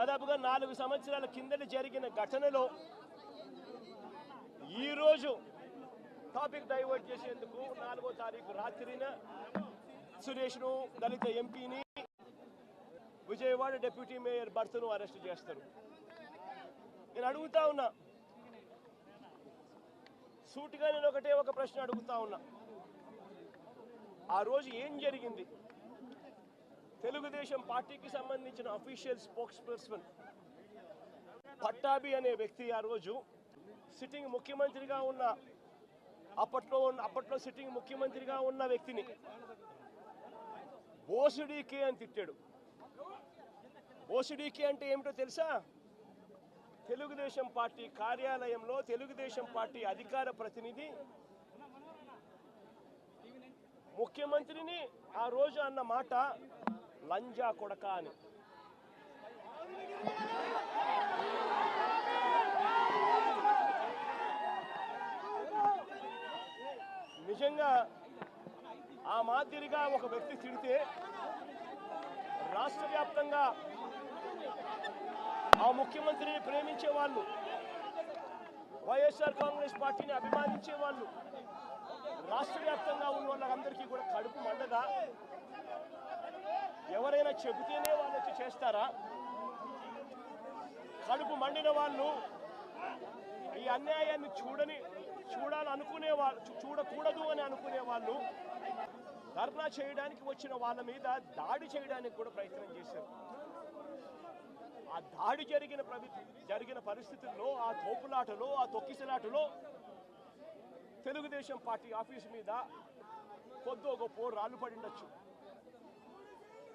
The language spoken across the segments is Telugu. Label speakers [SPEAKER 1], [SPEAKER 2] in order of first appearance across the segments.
[SPEAKER 1] దాదాపుగా నాలుగు సంవత్సరాల కిందట జరిగిన ఘటనలో ఈరోజు టాపిక్ డైవర్ట్ చేసేందుకు నాలుగో తారీఖు రాత్రిన సురేష్ను దళిత ఎంపీని విజయవాడ డిప్యూటీ మేయర్ భర్తను అరెస్ట్ చేస్తారు. నేను అడుగుతా ఉన్నా. సూటిగా నేను ఒకటే ఒక ప్రశ్న అడుగుతా ఉన్నా. ఆ రోజు ఏం జరిగింది? తెలుగుదేశం పార్టీకి సంబంధించిన అఫీషియల్ స్పోక్స్ పర్సన్ పట్టాభి అనే వ్యక్తి ఆ రోజు సిట్టింగ్ ముఖ్యమంత్రిగా ఉన్న అప్పట్లో ఉన్న అప్పట్లో సిట్టింగ్ ముఖ్యమంత్రిగా ఉన్న వ్యక్తిని ఓసిడీకే అని తిట్టాడు. ఓసిడీకే అంటే ఏమిటో తెలుసా? తెలుగుదేశం పార్టీ కార్యాలయంలో తెలుగుదేశం పార్టీ అధికార ప్రతినిధి ముఖ్యమంత్రిని ఆ రోజు అన్న మాట లంజా కొడక అని. నిజంగా ఆ మాదిరిగా ఒక వ్యక్తి తిడితే రాష్ట్ర వ్యాప్తంగా ఆ ముఖ్యమంత్రిని ప్రేమించే వాళ్ళు వైఎస్ఆర్ కాంగ్రెస్ పార్టీని అభిమానించే వాళ్ళు రాష్ట్ర వ్యాప్తంగా ఉన్న వాళ్ళందరికీ కూడా కడుపు మండగా ఎవరైనా చెబితేనే వాళ్ళు వచ్చి చేస్తారా? కడుపు మండిన వాళ్ళు ఈ అన్యాయాన్ని చూడని చూడాలనుకునే వాళ్ళు చూడకూడదు అని అనుకునే వాళ్ళు ధర్నా చేయడానికి వచ్చిన వాళ్ళ మీద దాడి చేయడానికి కూడా ప్రయత్నం చేశారు. ఆ దాడి జరిగిన జరిగిన పరిస్థితుల్లో ఆ తోపులాటలో ఆ తొక్కిసలాటలో తెలుగుదేశం పార్టీ ఆఫీస్ మీద కొద్దో గొప్ప రాళ్ళు పడిండొచ్చు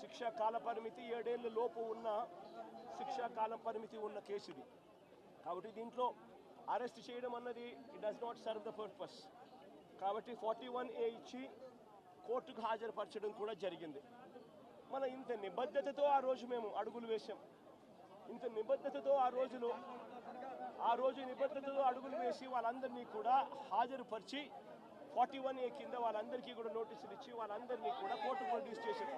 [SPEAKER 1] శిక్షా కాల పరిమితి ఏడేళ్ళ లోపు ఉన్న శిక్షా కాల పరిమితి ఉన్న కేసుది. కాబట్టి దీంట్లో అరెస్ట్ చేయడం అన్నది it does not serve the purpose కాబట్టి ఫార్టీ వన్ ఏ ఇచ్చి కోర్టుకు హాజరుపరచడం కూడా జరిగింది. మన ఇంత నిబద్ధతతో ఆ రోజు మేము అడుగులు వేశాం. ఇంత నిబద్ధతతో ఆ రోజులో ఆ రోజు నిబద్ధతతో అడుగులు వేసి వాళ్ళందరినీ కూడా హాజరుపరిచి ఫార్టీ వన్ ఏ కింద వాళ్ళందరికీ కూడా నోటీసులు ఇచ్చి వాళ్ళందరినీ కూడా కోర్టు ప్రొడ్యూస్ చేశారు